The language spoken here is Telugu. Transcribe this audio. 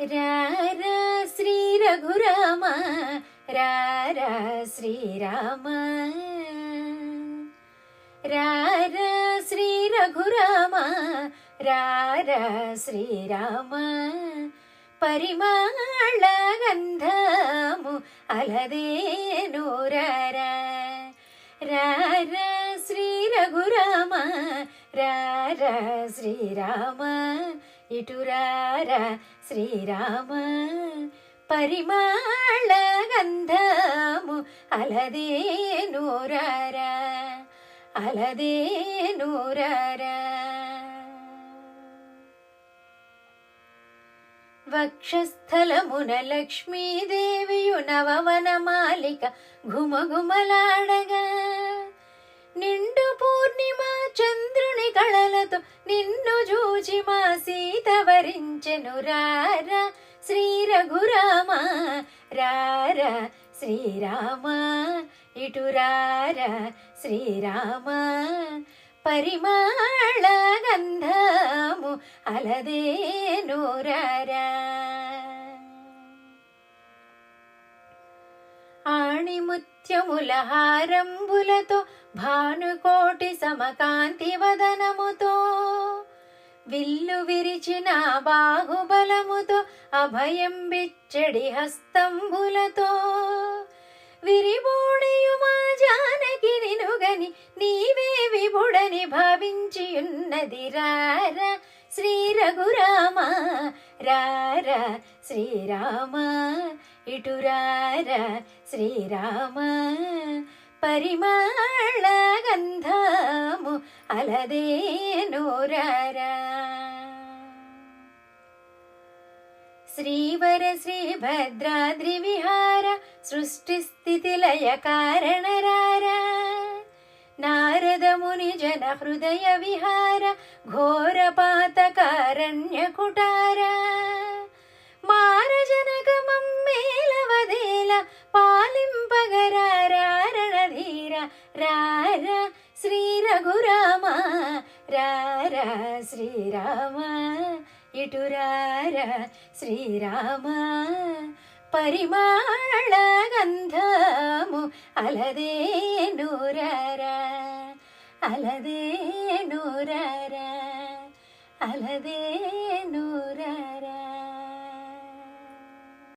రారా శ్రీ రఘురామ. రారా శ్రీరామ రారా శ్రీ రఘురామ. రారా శ్రీరామ పరిమాళ గంధము అలదేను రారా రారా శ్రీ రఘురామ. రారా శ్రీరామ ఇటురారా శ్రీరామ పరిమాళ గంధము అలదే నూరారా? అలదే నూరారా? వక్షస్థలమున లక్ష్మీదేవియు నవవనమాలిక ఘుమఘుమలాడగా. నిండు పూర్ణిమ చంద్రుని కళలతో నిన్ను సీత వరించెను రారా శ్రీ రఘురామ రారా శ్రీరామ ఇటు రారా శ్రీరామ పరిమాళ గంధము అలదేను రారా. ఆణిముత్యముల హారంబులతో భానుకోటి సమకాంతి వదనముతో విల్లు విరిచిన బాహుబలముతో అభయం బిచ్చడి హస్తంబులతో విరిబోడియు మా జానకి నినుగని నీవే విభుడని భావించి ఉన్నది రారా శ్రీ రఘురామ రారా శ్రీరామ ఇటు రార శ్రీరామ పరిమాళ గంధము అలదే నోరారా శ్రీవర శ్రీభద్రాద్రి విహార సృష్టి స్థితి లయ కారణరార నారదముని జన హృదయ విహార ఘోర పాతకారణ్య కుటార. మారజనక మమ్మేలవదేల పాలింపగరారణధీర రార శ్రీ రఘురామ రార శ్రీరామ ఇటు రారా శ్రీరామ పరిమాళ గంధము అలదే నూరారా అలదే నూరారా అలదే నూ